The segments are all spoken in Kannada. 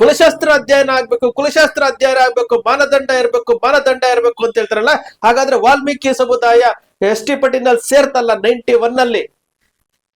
ಕುಲಶಾಸ್ತ್ರ ಅಧ್ಯಯನ ಆಗ್ಬೇಕು, ಕುಲಶಾಸ್ತ್ರ ಅಧ್ಯಯನ ಆಗ್ಬೇಕು, ಮಾನದಂಡ ಇರಬೇಕು ಮಾನದಂಡ ಇರಬೇಕು ಅಂತ ಹೇಳ್ತಾರಲ್ಲ, ಹಾಗಾದ್ರೆ ವಾಲ್ಮೀಕಿ ಸಮುದಾಯ ಎಸ್ ಟಿ ಪಟ್ಟಿನಲ್ಲಿ ಸೇರ್ತಲ್ಲ ನೈಂಟಿ ಒನ್ ಅಲ್ಲಿ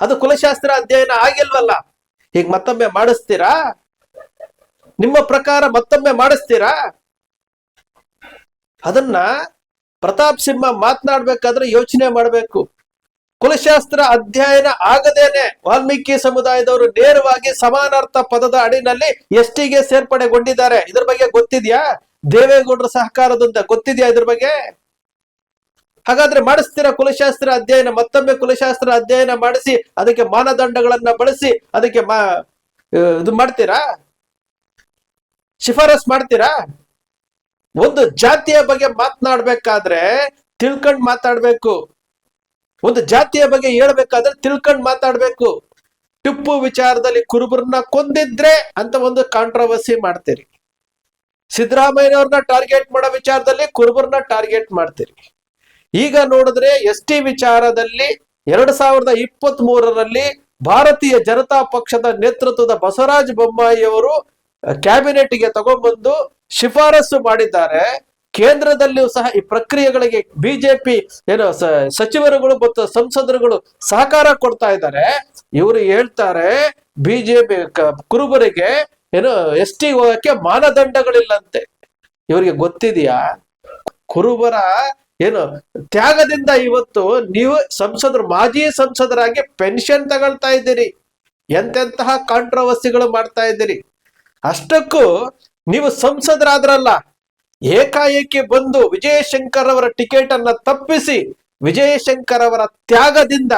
ಅದು ಕುಲಶಾಸ್ತ್ರ ಅಧ್ಯಯನ ಆಗಿಲ್ವಲ್ಲ? ಈಗ ಮತ್ತೊಮ್ಮೆ ಮಾಡಿಸ್ತೀರಾ? ನಿಮ್ಮ ಪ್ರಕಾರ ಮತ್ತೊಮ್ಮೆ ಮಾಡಿಸ್ತೀರಾ? ಅದನ್ನ ಪ್ರತಾಪ್ ಸಿಂಹ ಮಾತನಾಡ್ಬೇಕಾದ್ರೆ ಯೋಚನೆ ಮಾಡಬೇಕು. ಕುಲಶಾಸ್ತ್ರ ಅಧ್ಯಯನ ಆಗದೇನೆ. ವಾಲ್ಮೀಕಿ ಸಮುದಾಯದವರು ನೇರವಾಗಿ ಸಮಾನಾರ್ಥ ಪದದ ಅಡಿನಲ್ಲಿ ಎಸ್ಟಿಗೆ ಸೇರ್ಪಡೆಗೊಂಡಿದ್ದಾರೆ. ಇದ್ರ ಬಗ್ಗೆ ಗೊತ್ತಿದ್ಯಾ? ದೇವೇಗೌಡರ ಸಹಕಾರದಿಂದ ಗೊತ್ತಿದ್ಯಾ ಇದ್ರ ಬಗ್ಗೆ? ಹಾಗಾದ್ರೆ ಮಾಡಿಸ್ತೀರಾ ಕುಲಶಾಸ್ತ್ರ ಅಧ್ಯಯನ? ಮತ್ತೊಮ್ಮೆ ಕುಲಶಾಸ್ತ್ರ ಅಧ್ಯಯನ ಮಾಡಿಸಿ, ಅದಕ್ಕೆ ಮಾನದಂಡಗಳನ್ನ ಬಳಸಿ, ಅದಕ್ಕೆ ಮಾ ಇದು ಮಾಡ್ತೀರಾ? ಶಿಫಾರಸ್ ಮಾಡ್ತೀರಾ? ಒಂದು ಜಾತಿಯ ಬಗ್ಗೆ ಮಾತನಾಡ್ಬೇಕಾದ್ರೆ ತಿಳ್ಕೊಂಡ್ ಮಾತಾಡ್ಬೇಕು ಒಂದು ಜಾತಿಯ ಬಗ್ಗೆ ಹೇಳ್ಬೇಕಾದ್ರೆ ತಿಳ್ಕೊಂಡ್ ಮಾತಾಡ್ಬೇಕು. ಟಿಪ್ಪು ವಿಚಾರದಲ್ಲಿ ಕುರುಬರನ್ನ ಕೊಂದಿದ್ರೆ ಅಂತ ಒಂದು ಕಾಂಟ್ರವರ್ಸಿ ಮಾಡ್ತೀರಿ. ಸಿದ್ದರಾಮಯ್ಯನವ್ರನ್ನ ಟಾರ್ಗೆಟ್ ಮಾಡೋ ವಿಚಾರದಲ್ಲಿ ಕುರುಬರನ್ನ ಟಾರ್ಗೆಟ್ ಮಾಡ್ತೀರಿ. ಈಗ ನೋಡಿದ್ರೆ ಎಸ್ ಟಿ ವಿಚಾರದಲ್ಲಿ ಎರಡ್ ಸಾವಿರದ ಇಪ್ಪತ್ತ್ ಮೂರರಲ್ಲಿ ಭಾರತೀಯ ಜನತಾ ಪಕ್ಷದ ನೇತೃತ್ವದ ಬಸವರಾಜ ಬೊಮ್ಮಾಯಿ ಅವರು ಕ್ಯಾಬಿನೆಟ್ಗೆ ತಗೊಂಡ್ಬಂದು ಶಿಫಾರಸು ಮಾಡಿದ್ದಾರೆ. ಕೇಂದ್ರದಲ್ಲಿಯೂ ಸಹ ಈ ಪ್ರಕ್ರಿಯೆಗಳಿಗೆ ಬಿಜೆಪಿ ಏನು ಸಚಿವರುಗಳು ಮತ್ತು ಸಂಸದರುಗಳು ಸಹಕಾರ ಕೊಡ್ತಾ ಇದ್ದಾರೆ. ಇವರು ಹೇಳ್ತಾರೆ, ಬಿಜೆಪಿ ಕುರುಬರಿಗೆ ಏನು ಎಸ್ ಟಿ ಹೋಗಕ್ಕೆ ಮಾನದಂಡಗಳಿಲ್ಲಂತೆ. ಇವರಿಗೆ ಗೊತ್ತಿದೆಯಾ? ಕುರುಬರ ಏನು ತ್ಯಾಗದಿಂದ ಇವತ್ತು ನೀವು ಸಂಸದರು, ಮಾಜಿ ಸಂಸದರಾಗಿ ಪೆನ್ಷನ್ ತಗೊಳ್ತಾ ಇದ್ದೀರಿ. ಎಂತೆಂತಹ ಕಾಂಟ್ರವರ್ಸಿಗಳು ಮಾಡ್ತಾ ಇದ್ದೀರಿ. ಅಷ್ಟಕ್ಕೂ ನೀವು ಸಂಸದರಾದ್ರಲ್ಲ ಏಕಾಏಕಿ ಬಂದು ವಿಜಯಶಂಕರ್ ಅವರ ಟಿಕೆಟ್ ಅನ್ನ ತಪ್ಪಿಸಿ ವಿಜಯಶಂಕರ್ ಅವರ ತ್ಯಾಗದಿಂದ,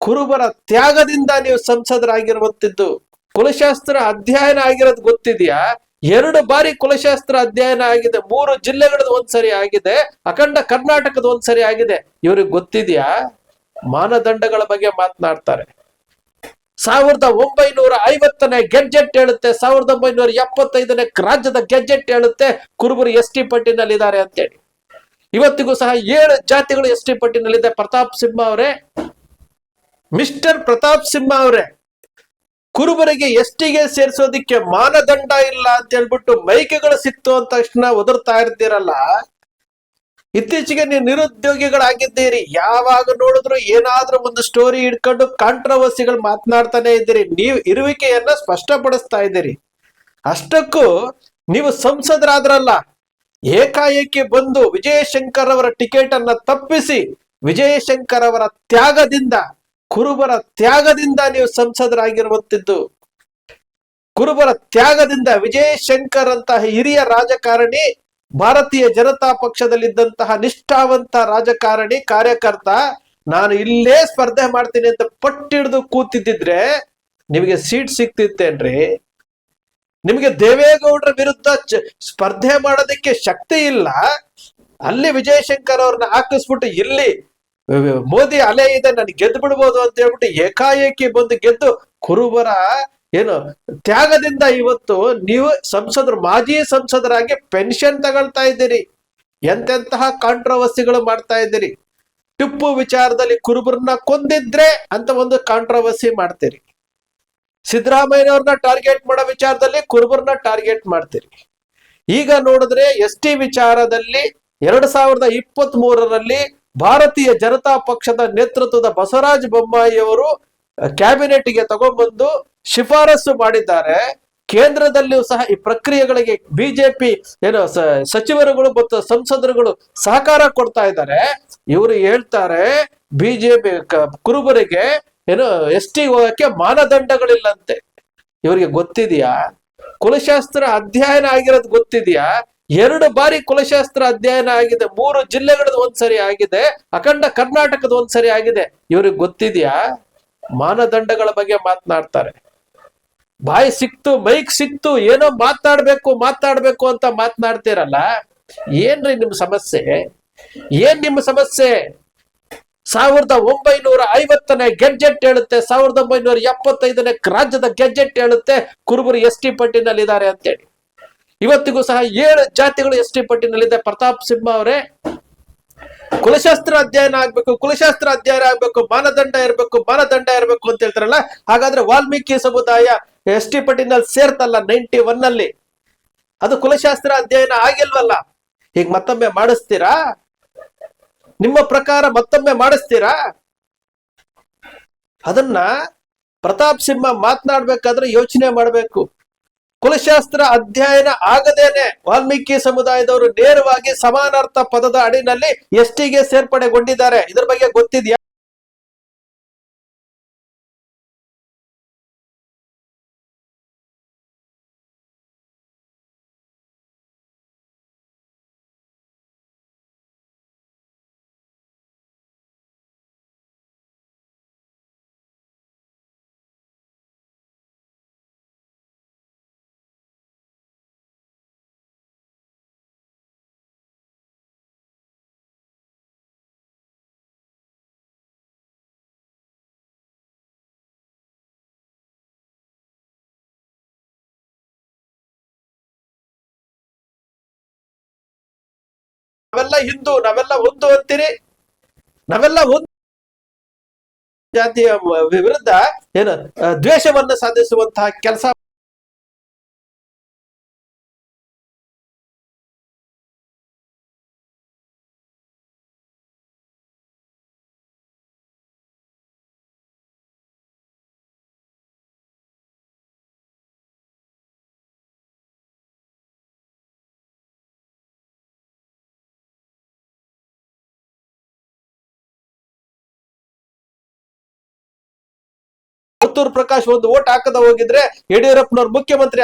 ಕುರುಬರ ತ್ಯಾಗದಿಂದ ನೀವು ಸಂಸದರಾಗಿರುವಂತಿದ್ದು. ಕುಲಶಾಸ್ತ್ರ ಅಧ್ಯಯನ ಆಗಿರೋದು ಗೊತ್ತಿದೆಯಾ? ಎರಡು ಬಾರಿ ಕುಲಶಾಸ್ತ್ರ ಅಧ್ಯಯನ ಆಗಿದೆ, ಮೂರು ಜಿಲ್ಲೆಗಳದ್ದು ಒಂದ್ಸರಿ ಆಗಿದೆ, ಅಖಂಡ ಕರ್ನಾಟಕದ ಒಂದ್ಸರಿ ಆಗಿದೆ. ಇವ್ರಿಗೆ ಗೊತ್ತಿದೆಯಾ? ಮಾನದಂಡಗಳ ಬಗ್ಗೆ ಮಾತನಾಡ್ತಾರೆ. ಸಾವಿರದ ಒಂಬೈನೂರ ಐವತ್ತನೇ ಗೆಜೆಟ್ ಹೇಳುತ್ತೆ, ಸಾವಿರದ ಒಂಬೈನೂರ ಎಪ್ಪತ್ತೈದನೇ ರಾಜ್ಯದ ಗೆಜೆಟ್ ಹೇಳುತ್ತೆ, ಕುರುಬರು ಎಸ್ ಟಿ ಪಟ್ಟಿನಲ್ಲಿ ಇದ್ದಾರೆ ಅಂತೇಳಿ. ಇವತ್ತಿಗೂ ಸಹ ಏಳು ಜಾತಿಗಳು ಎಸ್ ಟಿ ಪಟ್ಟಿನಲ್ಲಿದೆ, ಪ್ರತಾಪ್ ಸಿಂಹ ಅವರೇ. ಮಿಸ್ಟರ್ ಪ್ರತಾಪ್ ಸಿಂಹ ಅವರೇ, ಕುರುಬರಿಗೆ ಎಸ್ ಟಿಗೆ ಸೇರಿಸೋದಿಕ್ಕೆ ಮಾನದಂಡ ಇಲ್ಲ ಅಂತ ಹೇಳ್ಬಿಟ್ಟು ಮೈಕೆಗಳು ಸಿಕ್ತು ಅಂತ ತಕ್ಷಣ ಒದರ್ತಾ ಇರ್ತೀರಲ್ಲ ಇತ್ತೀಚೆಗೆ ನೀವು ನಿರುದ್ಯೋಗಿಗಳಾಗಿದ್ದೀರಿ. ಯಾವಾಗ ನೋಡಿದ್ರು ಏನಾದ್ರೂ ಒಂದು ಸ್ಟೋರಿ ಇಟ್ಕೊಂಡು ಕಾಂಟ್ರವರ್ಸಿಗಳು ಮಾತನಾಡ್ತಾನೆ ಇದ್ದೀರಿ. ನೀವು ಇರುವಿಕೆಯನ್ನ ಸ್ಪಷ್ಟಪಡಿಸ್ತಾ ಇದ್ದೀರಿ. ಅಷ್ಟಕ್ಕೂ ನೀವು ಸಂಸದರಾದ್ರಲ್ಲ, ಏಕಾಏಕಿ ಬಂದು ವಿಜಯಶಂಕರ್ ಅವರ ಟಿಕೆಟ್ ಅನ್ನ ತಪ್ಪಿಸಿ, ವಿಜಯಶಂಕರ್ ಅವರ ತ್ಯಾಗದಿಂದ, ಕುರುಬರ ತ್ಯಾಗದಿಂದ ನೀವು ಸಂಸದರಾಗಿರುವಂತಿದ್ದು. ಕುರುಬರ ತ್ಯಾಗದಿಂದ ವಿಜಯಶಂಕರ್ ಅಂತಹ ಹಿರಿಯ ರಾಜಕಾರಣಿ ಭಾರತೀಯ ಜನತಾ ಪಕ್ಷದಲ್ಲಿದ್ದಂತಹ ನಿಷ್ಠಾವಂತ ರಾಜಕಾರಣಿ ಕಾರ್ಯಕರ್ತ, ನಾನು ಇಲ್ಲೇ ಸ್ಪರ್ಧೆ ಮಾಡ್ತೀನಿ ಅಂತ ಪಟ್ಟಿಡಿದು ಕೂತಿದ್ದಿದ್ರೆ ನಿಮಗೆ ಸೀಟ್ ಸಿಕ್ತಿತ್ತೇನ್ರಿ ನಿಮಗೆ ದೇವೇಗೌಡರ ವಿರುದ್ಧ ಸ್ಪರ್ಧೆ ಮಾಡೋದಕ್ಕೆ ಶಕ್ತಿ ಇಲ್ಲ. ಅಲ್ಲಿ ವಿಜಯಶಂಕರ್ ಅವ್ರನ್ನ ಹಾಕಿಸ್ಬಿಟ್ಟು ಇಲ್ಲಿ ಮೋದಿ ಅಲೆ ಇದೆ, ನಾನು ಗೆದ್ದು ಬಿಡ್ಬೋದು ಅಂತ ಹೇಳ್ಬಿಟ್ಟು ಏಕಾಏಕಿ ಬಂದು ಗೆದ್ದು ಕುರುಬರ ಏನು, ತ್ಯಾಗದಿಂದ ಇವತ್ತು ನೀವು ಸಂಸದರು, ಮಾಜಿ ಸಂಸದರಾಗಿ ಪೆನ್ಷನ್ ತಗೊಳ್ತಾ ಇದ್ದೀರಿ. ಎಂತೆಂತಹ ಕಾಂಟ್ರವರ್ಸಿಗಳು ಮಾಡ್ತಾ ಇದ್ದೀರಿ. ಟಿಪ್ಪು ವಿಚಾರದಲ್ಲಿ ಕುರುಬರನ್ನ ಕೊಂದಿದ್ರೆ ಅಂತ ಒಂದು ಕಾಂಟ್ರವರ್ಸಿ ಮಾಡ್ತೀರಿ. ಸಿದ್ದರಾಮಯ್ಯನವ್ರನ್ನ ಟಾರ್ಗೆಟ್ ಮಾಡೋ ವಿಚಾರದಲ್ಲಿ ಕುರುಬರನ್ನ ಟಾರ್ಗೆಟ್ ಮಾಡ್ತೀರಿ. ಈಗ ನೋಡಿದ್ರೆ ಎಸ್ ಟಿ ವಿಚಾರದಲ್ಲಿ ಎರಡ್ ಸಾವಿರದ ಇಪ್ಪತ್ತ್ ಮೂರರಲ್ಲಿ ಭಾರತೀಯ ಜನತಾ ಪಕ್ಷದ ನೇತೃತ್ವದ ಬಸವರಾಜ ಬೊಮ್ಮಾಯಿ ಅವರು ಕ್ಯಾಬಿನೆಟ್ಗೆ ತಗೊಂಡ್ಬಂದು ಶಿಫಾರಸು ಮಾಡಿದ್ದಾರೆ. ಕೇಂದ್ರದಲ್ಲಿಯೂ ಸಹ ಈ ಪ್ರಕ್ರಿಯೆಗಳಿಗೆ ಬಿಜೆಪಿ ಏನು ಸಚಿವರುಗಳು ಮತ್ತು ಸಂಸದರುಗಳು ಸಹಕಾರ ಕೊಡ್ತಾ ಇದ್ದಾರೆ. ಇವರು ಹೇಳ್ತಾರೆ ಬಿಜೆಪಿ ಕುರುಬರಿಗೆ ಏನು ಎಸ್ ಟಿ ಹೋಗಕ್ಕೆ ಮಾನದಂಡಗಳಿಲ್ಲಂತೆ. ಇವರಿಗೆ ಗೊತ್ತಿದೆಯಾ? ಕುಲಶಾಸ್ತ್ರ ಅಧ್ಯಯನ ಆಗಿರೋದು ಗೊತ್ತಿದೆಯಾ? ಎರಡು ಬಾರಿ ಕುಲಶಾಸ್ತ್ರ ಅಧ್ಯಯನ ಆಗಿದೆ. ಮೂರು ಜಿಲ್ಲೆಗಳದ್ದು ಒಂದ್ಸರಿ ಆಗಿದೆ. ಅಖಂಡ ಕರ್ನಾಟಕದ ಒಂದ್ಸರಿ ಆಗಿದೆ. ಇವ್ರಿಗೆ ಗೊತ್ತಿದೆಯಾ? ಮಾನದಂಡಗಳ ಬಗ್ಗೆ ಮಾತನಾಡ್ತಾರೆ. ಬಾಯಿ ಸಿಕ್ತು, ಮೈಕ್ ಸಿಕ್ತು, ಏನೋ ಮಾತಾಡ್ಬೇಕು ಮಾತಾಡ್ಬೇಕು ಅಂತ ಮಾತನಾಡ್ತೀರಲ್ಲ, ಏನ್ರಿ ನಿಮ್ ಸಮಸ್ಯೆ? ಏನ್ ನಿಮ್ಮ ಸಮಸ್ಯೆ? ಸಾವಿರದ ಒಂಬೈನೂರ ಐವತ್ತನೇ ಗೆಜೆಟ್ ಹೇಳುತ್ತೆ, ಸಾವಿರದ ಒಂಬೈನೂರ ಎಪ್ಪತ್ತೈದನೇ ರಾಜ್ಯದ ಗೆಜೆಟ್ ಹೇಳುತ್ತೆ, ಕುರುಬರು ಎಸ್ ಟಿ ಪಟ್ಟಿನಲ್ಲಿ ಇದ್ದಾರೆ ಅಂತೇಳಿ. ಇವತ್ತಿಗೂ ಸಹ ಏಳು ಜಾತಿಗಳು ಎಸ್ ಟಿ ಪಟ್ಟಿನಲ್ಲಿದೆ, ಪ್ರತಾಪ್ ಸಿಂಹ ಅವರೇ. ಕುಲಶಾಸ್ತ್ರ ಅಧ್ಯಯನ ಆಗ್ಬೇಕು, ಕುಲಶಾಸ್ತ್ರ ಅಧ್ಯಯನ ಆಗ್ಬೇಕು, ಮಾನದಂಡ ಇರಬೇಕು ಮಾನದಂಡ ಇರಬೇಕು ಅಂತ ಹೇಳ್ತಾರಲ್ಲ, ಹಾಗಾದ್ರೆ ವಾಲ್ಮೀಕಿ ಸಮುದಾಯ ಎಸ್ ಟಿ ಪಟ್ಟಿನಲ್ಲಿ ಸೇರ್ತಲ್ಲ ನೈಂಟಿ ಒನ್ ಅಲ್ಲಿ ಅದು ಕುಲಶಾಸ್ತ್ರ ಅಧ್ಯಯನ ಆಗಿಲ್ವಲ್ಲ? ಈಗ ಮತ್ತೊಮ್ಮೆ ಮಾಡಿಸ್ತೀರಾ? ನಿಮ್ಮ ಪ್ರಕಾರ ಮತ್ತೊಮ್ಮೆ ಮಾಡಿಸ್ತೀರಾ? ಅದನ್ನ ಪ್ರತಾಪ್ ಸಿಂಹ ಮಾತನಾಡ್ಬೇಕಾದ್ರೆ ಯೋಚನೆ ಮಾಡಬೇಕು. ಕುಲಶಾಸ್ತ್ರ ಅಧ್ಯಯನ ಆಗದೇನೆ ವಾಲ್ಮೀಕಿ ಸಮುದಾಯದವರು ನೇರವಾಗಿ ಸಮಾನಾರ್ಥ ಪದದ ಅಡಿನಲ್ಲಿ ಎಸ್ಟಿಗೆ ಸೇರ್ಪಡೆಗೊಂಡಿದ್ದಾರೆ. ಇದ್ರ ಬಗ್ಗೆ ಗೊತ್ತಿದ್ಯಾ? ನಾವೆಲ್ಲ ಹಿಂದೂ ನಾವೆಲ್ಲ ಒಂದು ಅಂತೀರಿ? ನಾವೆಲ್ಲ ಒಂದು ಜಾತಿಯ ವಿರುದ್ಧ ಏನು ದ್ವೇಷವನ್ನ ಸಾಧಿಸುವಂತಹ ಕೆಲಸ ಪುತ್ತೂರು ಪ್ರಕಾಶ್ ಒಂದು ಓಟ್ ಹಾಕದ ಹೋಗಿದ್ರೆ ಯಡಿಯೂರಪ್ಪನವ್ರು ಮುಖ್ಯಮಂತ್ರಿ